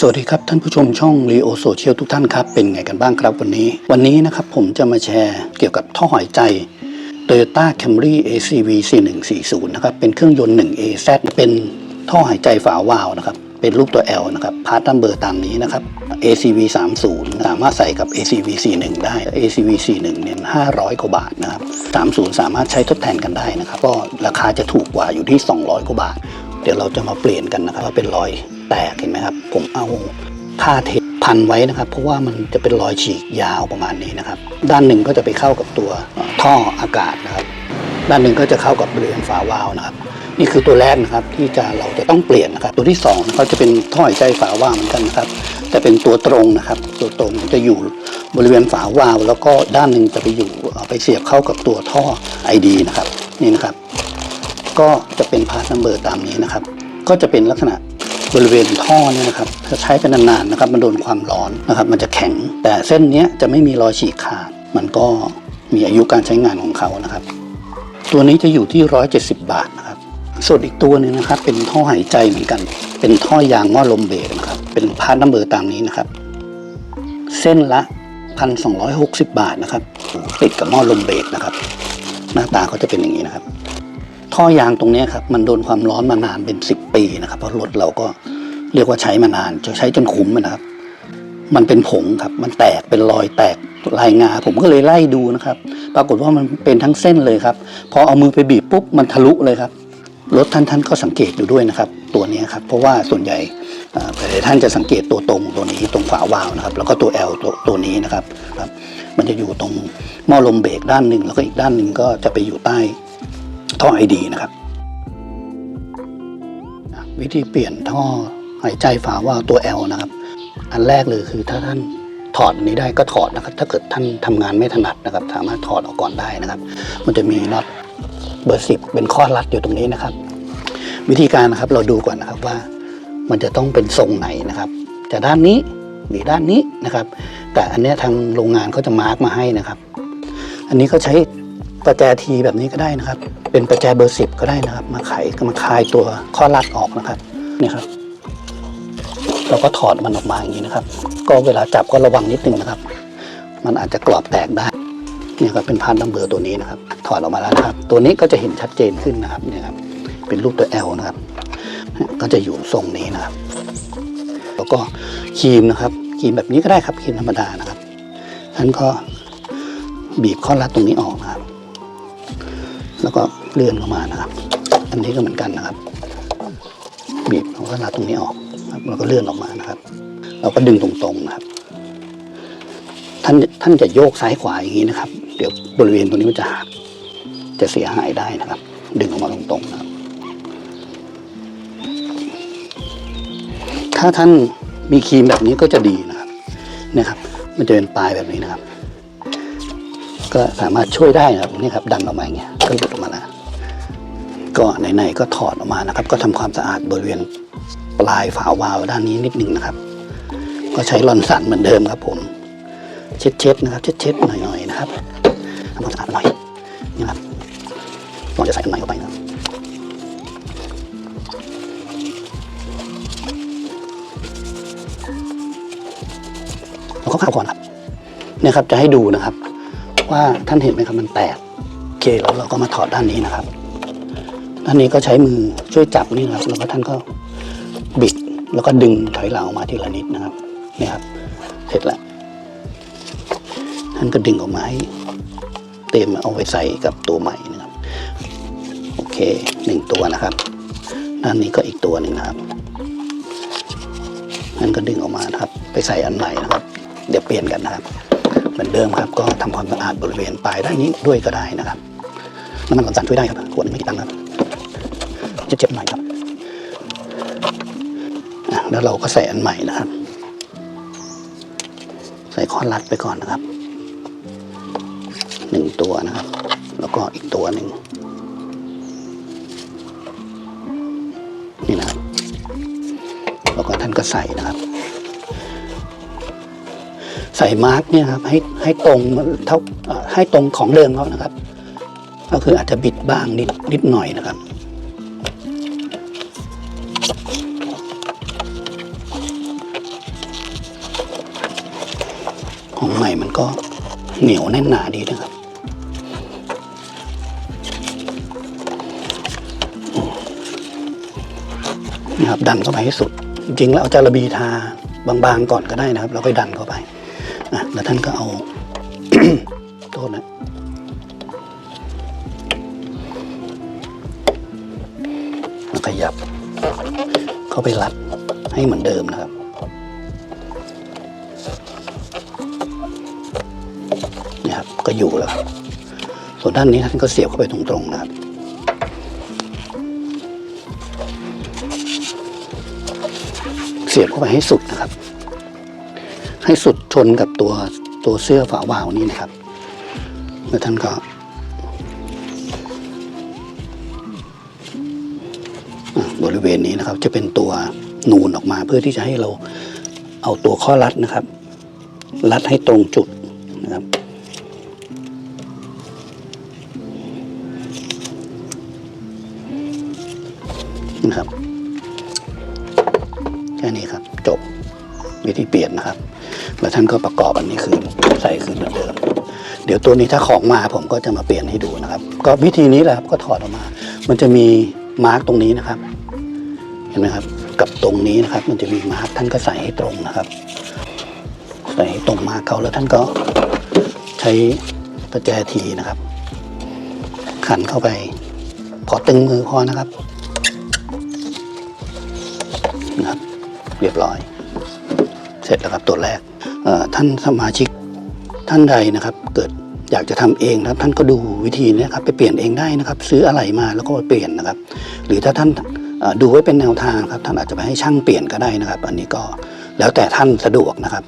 สวัสดีครับท่านผู้ชมช่อง Leo Social ทุกท่านครับ เป็นไงกันบ้างครับวันนี้ วันนี้นะครับผมจะมาแชร์เกี่ยวกับท่อหายใจ Toyota Camry ACV 4140นะครับเป็นเครื่องยนต์ 1AZ เป็นท่อหายใจฝาวาล์วนะครับเป็นรูปตัว L นะครับพาร์ทนัมเบอร์ตามนี้นะครับ ACV 30สามารถใส่กับ ACV 41ได้ ACV 41เนี่ย500 กว่าบาทนะครับ30 สามารถใช้ทดแทนกันได้นะครับ ก็ราคาจะถูกกว่าอยู่ที่ 200 กว่าบาท เดี๋ยวเราจะมาเปลี่ยนกันนะครับว่าเป็นรอย แตกเห็นไหมครับ ผมเอาผ้าเทปพันไว้นะครับ เพราะว่ามันจะเป็นรอยฉีกยาวประมาณนี้นะครับ ด้านหนึ่งก็จะไปเข้ากับตัวท่ออากาศนะครับ ด้านหนึ่งก็จะเข้ากับบริเวณฝาวาล์วนะครับ นี่คือตัวแรกนะครับที่จะเราจะต้องเปลี่ยนนะครับ ตัวที่สองก็จะเป็นท่อหายใจฝาวาล์วเหมือนกันนะครับแต่เป็นตัวตรงนะครับ ตัวตรงจะอยู่บริเวณฝาวาล์วแล้วก็ด้านหนึ่งจะไปอยู่ไปเสียบเข้ากับตัวท่อ ID นะครับนี่นะครับ ก็จะเป็นพาร์ทนัมเบอร์ตามนี้นะครับ ก็จะเป็นลักษณะ บริเวณท่อเนี่ยนะครับถ้าใช้ไปนานๆนะครับมันโดนความร้อนนะครับ มันจะแข็ง แต่เส้นเนี้ยจะไม่มีรอยฉีกขาด มันก็มีอายุการใช้งานของเขานะครับ ตัวนี้จะอยู่ที่ 170 บาทนะครับส่วนอีกตัวหนึงนะครับ เป็นท่อหายใจเหมือนกัน เป็นท่อยางหม้อลมเบรกนะครับ เป็นพาร์ทนัมเบอร์ตามนี้นะครับ เส้นละ 1,260 บาทนะครับติดกับหม้อลมเบรกนะครับ หน้าตาเขาจะเป็นอย่างนี้นะครับ ท่อยางตรงนี้ครับมันโดนความร้อนมานานเป็น10 ปีนะครับเพราะรถเราก็เรียกว่าใช้มานานจะใช้จนคุ้มนะครับ มันเป็นผงครับ มันแตกเป็นรอยแตกลายงา ผมก็เลยไล่ดูนะครับ ปรากฏว่ามันเป็นทั้งเส้นเลยครับ พอเอามือไปบีบปุ๊บมันทะลุเลยครับรถท่านท่านก็สังเกตอยู่ด้วยนะครับ ตัวนี้ครับ เพราะว่าส่วนใหญ่อ่าหลายท่านจะสังเกตตัวตรงตัวนี้ตรงฝาวาล์วนะครับ แล้วก็ตัว L ตัวตัวนี้นะครับครับ มันจะอยู่ตรงหม้อลมเบรกด้านหนึ่งแล้วก็อีกด้านหนึ่งก็จะไปอยู่ใต้ท่อไอดีนะครับ วิธีเปลี่ยนท่อหายใจฝาว่าล์วตัว L นะครับ อันแรกเลยคือถ้าท่านถอดนี้ได้ก็ถอดนะครับ ถ้าเกิดท่านทำงานไม่ถนัดนะครับ สามารถถอดออกก่อนได้นะครับ มันจะมีน็อตเบอร์สิบเป็นข้อรัดอยู่ตรงนี้นะครับ วิธีการนะครับเราดูก่อนนะครับว่า มันจะต้องเป็นทรงไหนนะครับจะด้านนี้หรือด้านนี้นะครับ แต่อันนี้ทางโรงงานเขาจะมาร์กมาให้นะครับ อันนี้ก็ใช้ ประแจทีแบบนี้ก็ได้นะครับ เป็นประแจเบอร์สิบก็ได้นะครับ มาไขมาคลายตัวข้อรัดออกนะครับนี่ครับ เราก็ถอดมันออกมาอย่างนี้นะครับ ก็เวลาจับก็ระวังนิดนึงนะครับ มันอาจจะกรอบแตกได้นี่ครับเป็นพานนัมเบอร์ตัวนี้นะครับ ถอดออกมาแล้วนะครับ ตัวนี้ก็จะเห็นชัดเจนขึ้นนะครับนี่ครับ เป็นรูปตัว L นะครับ ก็จะอยู่ทรงนี้นะครับ แล้วก็ครีมนะครับครีมแบบนี้ก็ได้ครับครีมธรรมดานะครับท่านก็บีบข้อรัดตรงนี้ออกนะครับ แล้วก็เลื่อนเข้ามานะครับ อันนี้ก็เหมือนกันนะครับ บีบข้อรัดตรงนี้ออกครับแล้วก็เลื่อนออกมานะครับ เราก็ดึงตรงๆนะครับ ท่านท่านจะโยกซ้ายขวาอย่างนี้นะครับ เดี๋ยวบริเวณตรงนี้มันจะหักจะเสียหายได้นะครับ ดึงออกมาตรงๆนะครับ ถ้าท่านมีครีมแบบนี้ก็จะดีนะครับนี่ครับ มันจะเป็นปลายแบบนี้นะครับ ก็สามารถช่วยได้นะครับนี่ครับดันออกมาอย่างเงี้ยก็หลุดออกมาแล้วก็ไหนๆก็ถอดออกมานะครับ ก็ทำความสะอาดบริเวณปลายฝาวาล์วด้านนี้นิดนึงนะครับ ก็ใช้ลอนสันเหมือนเดิมครับ ผม เช็ดๆนะครับ เช็ดๆหน่อยๆนะครับทำความสะอาดหน่อยนี่ครับก่อนจะใส่อันใหม่เข้าไปนะเราก็ข้าวก่อนครับเนี่ยครับจะให้ดูนะครับ ว่าท่านเห็นไหมครับมันแตกโอเคแล้วเราก็มาถอดด้านนี้นะครับด้านนี้ก็ใช้มือช่วยจับนี่นะครับแล้วก็ท่านก็บิดแล้วก็ดึงถอยหลังออกมาทีละนิดนะครับเนี่ยครับ เสร็จแล้วท่านก็ดึงออกมาให้เตรียมเอาไว้ใส่กับตัวใหม่นะครับโอเคหนึ่งตัวนะครับ ด้านนี้ก็อีกตัวหนึ่งนะครับนั่นก็ดึงออกมาครับ ไปใส่อันใหม่นะครับ เดี๋ยวเปลี่ยนกันนะครับ เหมือนเดิมครับก็ทำความสะอาดบริเวณปลายด้านนี้ด้วยก็ได้นะครับน้ำมันหลอนสันช่วยได้ครับขวดไม่กี่ตังค์ครับจะเจ็บหน่อยครับแล้วเราก็ใส่อันใหม่นะครับ ใส่ข้อรัดไปก่อนนะครับหนึ่งตัวนะครับ แล้วก็อีกตัวหนึ่งนี่นะครับแล้วก็ท่านก็ใส่นะครับ ใส่มาร์กเนี่ยครับให้ให้ตรงเท่าให้ตรงของเดิมเขานะครับ ก็คืออาจจะบิดบ้างนิดนิดหน่อยนะครับของใหม่มันก็เหนียวแน่นหนาดีนะครับ นะครับดันเข้าไปให้สุด จริงๆแล้วเอาจาระบีทาบางๆก่อนก็ได้นะครับ แล้วค่อยดันเข้าไป อะแล้วท่านก็เอา โทษนะมาขยับ เข้าไปรัดให้เหมือนเดิมนะครับนี่ครับ ก็อยู่แล้วครับ ส่วนด้านนี้ท่านก็เสียบเข้าไปตรงๆนะครับเสียบเข้าไปให้สุดนะครับ ให้สุดชนกับตัวตัวเสื้อฝาวาวนี่นะครับ แล้วท่านก็บริเวณนี้นะครับ จะเป็นตัวนูนออกมาเพื่อที่จะให้เราเอาตัวข้อรัดนะครับ รัดให้ตรงจุดนะครับนะครับแค่นี้ครับ จบวิธีเปลี่ยนนะครับ แล้วท่านก็ประกอบอันนี้คืนใส่คืนเหมือนเดิม เดี๋ยวตัวนี้ถ้าของมาผมก็จะมาเปลี่ยนให้ดูนะครับ ก็วิธีนี้แหละครับก็ถอดออกมา มันจะมีมาร์กตรงนี้นะครับ เห็นไหมครับ กับตรงนี้นะครับ มันจะมีมาร์กท่านก็ใส่ให้ตรงนะครับ ใส่ให้ตรงมาร์กเขาแล้วท่านก็ใช้ประแจทีนะครับ ขันเข้าไปพอตึงมือพอนะครับนะครับ เรียบร้อย เสร็จแล้วครับตัวแรก ท่านสมาชิกท่านใดนะครับ เกิดอยากจะทำเองนะครับท่านก็ดูวิธีนี้ครับไปเปลี่ยนเองได้นะครับ ซื้ออะไรมาแล้วก็ไปเปลี่ยนนะครับ หรือถ้าท่านดูไว้เป็นแนวทางครับ ท่านอาจจะไปให้ช่างเปลี่ยนก็ได้นะครับ อันนี้ก็แล้วแต่ท่านสะดวกนะครับ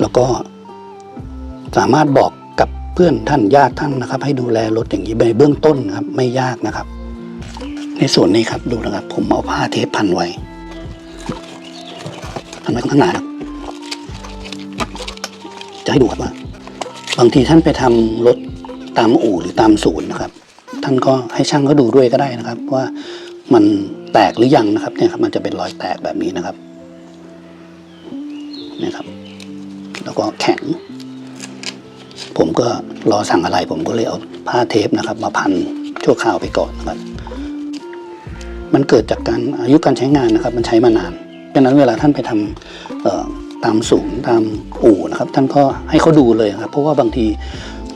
แล้วก็สามารถบอกกับเพื่อนท่านญาติท่านนะครับ ให้ดูแลรถอย่างนี้ในเบื้องต้นครับไม่ยากนะครับ ในส่วนนี้ครับดูนะครับ ผมเอาผ้าเทปพันไว้พันไว้ข้างหน้าครับ จะให้ดูครับว่า บางทีท่านไปทำรถตามอู่หรือตามศูนย์นะครับ ท่านก็ให้ช่างเขาดูด้วยก็ได้นะครับ ว่ามันแตกหรือยังนะครับเนี่ยครับมันจะเป็นรอยแตกแบบนี้นะครับนี่ยครับ แล้วก็แข็ง ผมก็รอสั่งอะไร ผมก็เลยเอาผ้าเทปนะครับ มาพันชั่วคราวไปก่อนนะครับ มันเกิดจากการอายุการใช้งานนะครับ มันใช้มานานดังนั้นเวลาท่านไปทำเตามศูนย์ตามอู่นะครับ ท่านก็ให้เขาดูเลยครับ เพราะว่าบางที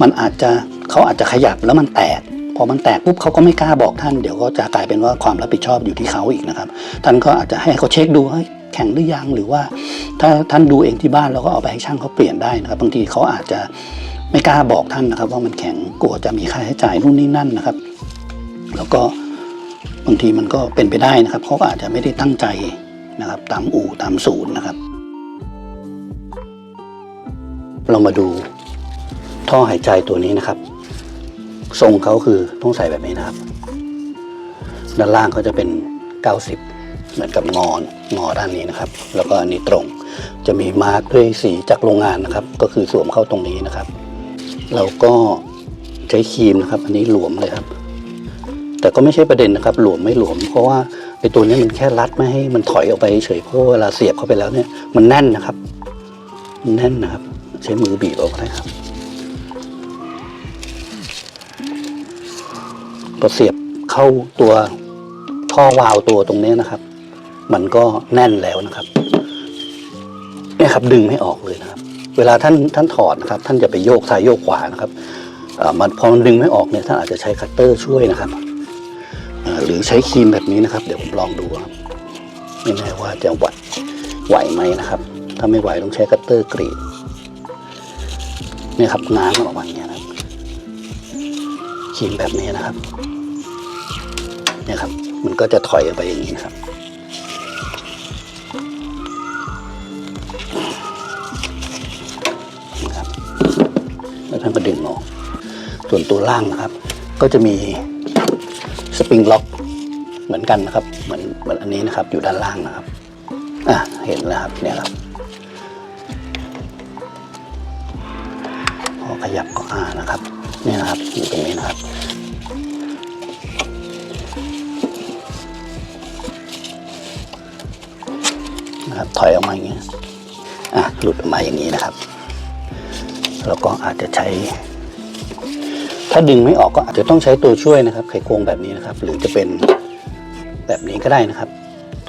มันอาจจะเขาอาจจะขยับแล้วมันแตกพอมันแตกปุ๊บเขาก็ไม่กล้าบอกท่านเดี๋ยวก็จะกลายเป็นว่าความรับผิดชอบอยู่ที่เขาอีกนะครับ ท่านก็อาจจะให้เขาเช็คดูเฮ้ยแข็งหรือยังหรือว่า ถ้าท่านดูเองที่บ้านแล้วก็เอาไปให้ช่างเขาเปลี่ยนได้นะครับ บางทีเขาอาจจะไม่กล้าบอกท่านนะครับ ว่ามันแข็งกลัวจะมีค่าใช้จ่ายนู่นนี่นั่นนะครับ แล้วก็บางทีมันก็เป็นไปได้นะครับเขาอาจจะไม่ได้ตั้งใจนะครับ ตามอู่ตามศูนย์นะครับ เรามาดูท่อหายใจตัวนี้นะครับ ทรงเขาคือต้องใส่แบบนี้นะครับ ด้านล่างเขาจะเป็น 90 เหมือนกับงอนงอด้านนี้นะครับ แล้วก็อันนี้ตรงจะมีมาร์กด้วยสีจากโรงงานนะครับ ก็คือสวมเข้าตรงนี้นะครับเราก็ใช้ครีมนะครับ อันนี้หลวมเลยครับ แต่ก็ไม่ใช่ประเด็นนะครับ หลวมไม่หลวม เพราะว่าไอ้ตัวนี้มันแค่รัดไม่ให้มันถอยออกไปเฉยเพราะเวลาเสียบเข้าไปแล้วเนี่ย มันแน่นนะครับ มันแน่นนะครับ ใช้มือบีบออกได้ครับพอเสียบเข้าตัวท่อวาล์วตัวตรงนี้นะครับ มันก็แน่นแล้วนะครับนี่ครับดึงไม่ออกเลยนะครับ เวลาท่านท่านถอดนะครับ ท่านจะไปโยกซ้ายโยกขวานะครับมันพอมันดึงไม่ออกเนี่ยท่านอาจจะใช้คัตเตอร์ช่วยนะครับหรือใช้ครีมแบบนี้นะครับ เดี๋ยวผมลองดูครับไม่แน่ว่าจะหวัดไหวไหมนะครับ ถ้าไม่ไหวต้องใช้คัตเตอร์กรีด เนี่ยครับง้างมันออกมาอย่างเงี้ยนะครับครีมแบบนี้นะครับ เนี่ยครับ มันก็จะถอยออกไปอย่างนี้ครับนะครับ แล้วท่านก็ดึงออก ส่วนตัวล่างนะครับ ก็จะมีสปริงล็อกเหมือนกันนะครับ เหมือนเหมือนอันนี้นะครับ อยู่ด้านล่างนะครับ อะ เห็นแล้วครับ เนี่ยครับ ยับก็อ่านะครับนี่นะครับอยู่ตรงนี้นะครับ นะครับ ถอยออกมาอย่างเงี้อะหลุดออกมาอย่างนี้นะครับ แล้วก็อาจจะใช้ ถ้าดึงไม่ออกก็อาจจะต้องใช้ตัวช่วยนะครับ ไขควงแบบนี้นะครับ หรือจะเป็นแบบนี้ก็ได้นะครับ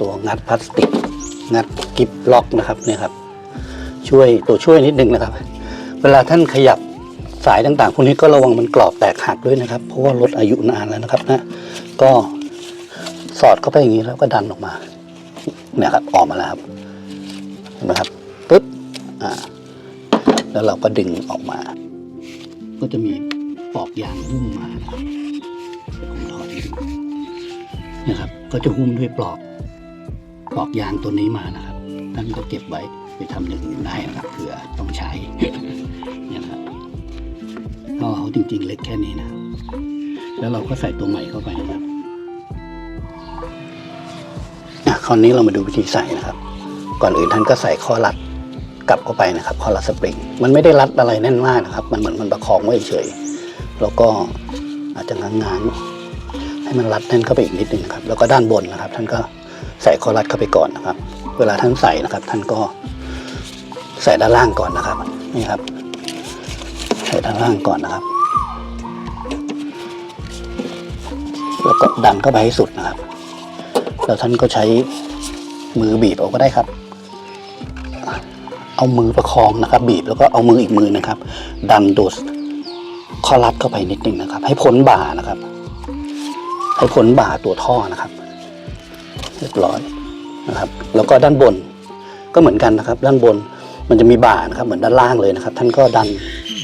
ตัวงัดพลาสติก งัดกิบล็อกนะครับเนี่ยครับ ช่วยตัวช่วยนิดนึงนะครับ เวลาท่านขยับ สายต่างๆพวกนี้ก็ระวังมันกรอบแตกหักด้วยนะครับ เพราะว่าลดอายุนานแล้วนะครับนะก็สอดเข้าไปอย่างนี้แล้วก็ดันออกมาเนี่ยครับออกมาแล้วครับเห็นไหมครับปึ๊บอ่าแล้วเราก็ดึงออกมา ก็จะมีปอกยางหุ้มมานะครับผมถอดให้ดูเนี่ครับก็จะหุ้มด้วยปลอกปลอกยางตัวนี้มานะครับท่านก็เก็บไว้ไปทำอย่างอื่นได้นะครับเผื่อต้องใช้เนี่ยครับ ก็เอาจริง ๆ เล็กแค่นี้นะ แล้วเราก็ใส่ตัวใหม่เข้าไปนะครับอะคราวนี้เรามาดูวิธีใส่นะครับ ก่อนอื่นท่านก็ใส่ข้อรัดกลับเข้าไปนะครับ ข้อรัดสปริง มันไม่ได้รัดอะไรแน่นมากนะครับ มันเหมือนมันประคองไว้เฉยๆแล้วก็อาจจะง้างๆให้มันรัดแน่นเข้าไปอีกนิดนึงครับ แล้วก็ด้านบนนะครับ ท่านก็ใส่ข้อรัดเข้าไปก่อนนะครับ เวลาท่านใส่นะครับ ท่านก็ใส่ด้านล่างก่อนนะครับ นี่ครับ ใส่ด้านล่างก่อนนะครับ แล้วก็ดันเข้าไปให้สุดนะครับ แล้วท่านก็ใช้มือบีบเอาก็ได้ครับ เอามือประคองนะครับ บีบแล้วก็เอามืออีกมือนะครับ ดันตัวข้อรัดเข้าไปนิดนึงนะครับ ให้พ้นบ่านะครับ ให้พ้นบ่าตัวท่อนะครับเรียบร้อยนะครับ แล้วก็ด้านบนก็เหมือนกันนะครับ ด้านบนมันจะมีบ่านะครับ เหมือนด้านล่างเลยนะครับ ท่านก็ดัน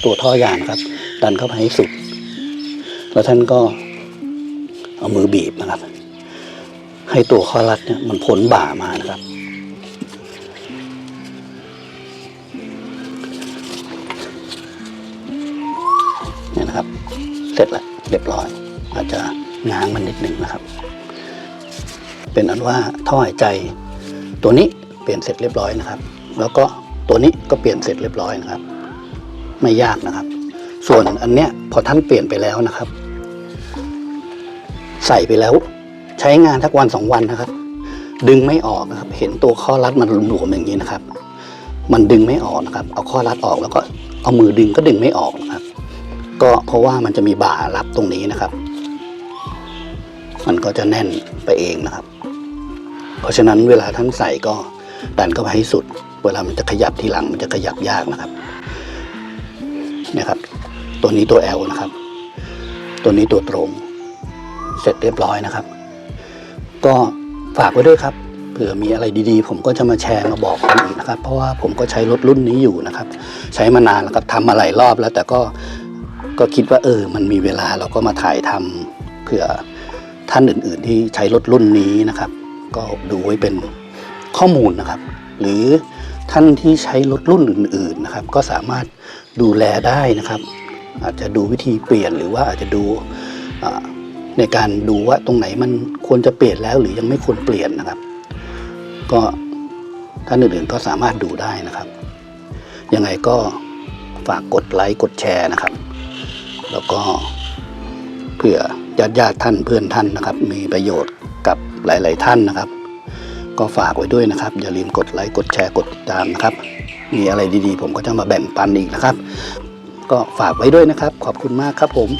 ตัวท่อยางครับ ดันเข้าไปให้สุด แล้วท่านก็เอามือบีบนะครับ ให้ตัวข้อรัดเนี่ยมันพ้นบ่ามานะครับเนี่ยนะครับ เสร็จแล้วเรียบร้อย อาจจะง้างมันนิดหนึ่งนะครับ เป็นอันว่าท่อหายใจตัวนี้เปลี่ยนเสร็จเรียบร้อยนะครับ แล้วก็ตัวนี้ก็เปลี่ยนเสร็จเรียบร้อยนะครับ ไม่ยากนะครับ ส่วนอันเนี้ยพอท่านเปลี่ยนไปแล้วนะครับ ใส่ไปแล้ว ใช้งานทักวันสองวันนะครับ ดึงไม่ออกนะครับ เห็นตัวข้อรัดมันหลวมๆอย่างนี้นะครับ มันดึงไม่ออกนะครับ เอาข้อรัดออกแล้วก็เอามือดึงก็ดึงไม่ออกนะครับ ก็เพราะว่ามันจะมีบ่ารับตรงนี้นะครับ มันก็จะแน่นไปเองนะครับ เพราะฉะนั้นเวลาท่านใส่ก็ดันเข้าไปให้สุด เวลามันจะขยับทีหลังมันจะขยับยากนะครับเนี่ยครับ ตัวนี้ตัว L นะครับ ตัวนี้ตัวตรง เสร็จเรียบร้อยนะครับ ก็ฝากไว้ด้วยครับเผื่อมีอะไรดีๆ ผมก็จะมาแชร์มาบอกคนอื่นนะครับ เพราะว่าผมก็ใช้รถรุ่นนี้อยู่นะครับ ใช้มานานแล้วครับทำมาหลายรอบแล้ว แต่ก็ก็คิดว่าเออ มันมีเวลาเราก็มาถ่ายทำเผื่อท่านอื่นๆ ที่ใช้รถรุ่นนี้นะครับ ก็ดูไว้เป็นข้อมูลนะครับ หรือท่านที่ใช้รถรุ่นอื่น ๆนะครับ ก็สามารถดูแลได้นะครับ อาจจะดูวิธีเปลี่ยนหรือว่าอาจจะดูในการดูว่าตรงไหนมันควรจะเปลี่ยนแล้วหรือยังไม่ควรเปลี่ยนนะครับ ก็ท่านอื่นๆก็สามารถดูได้นะครับยังไงก็ฝากกดไลค์กดแชร์นะครับ แล้วก็เผื่อญาติญาติๆท่านเพื่อนท่านนะครับ มีประโยชน์กับหลาย ๆ ท่านนะครับ ก็ฝากไว้ด้วยนะครับ อย่าลืมกดไลค์กดแชร์กดติดตามนะครับ มีอะไรดีๆ ผมก็จะมาแบ่งปันอีกนะครับ ก็ฝากไว้ด้วยนะครับ ขอบคุณมากครับผม